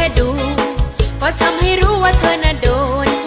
เแค่ดู ก็ทำให้รู้ว่าเธอน่ะโดน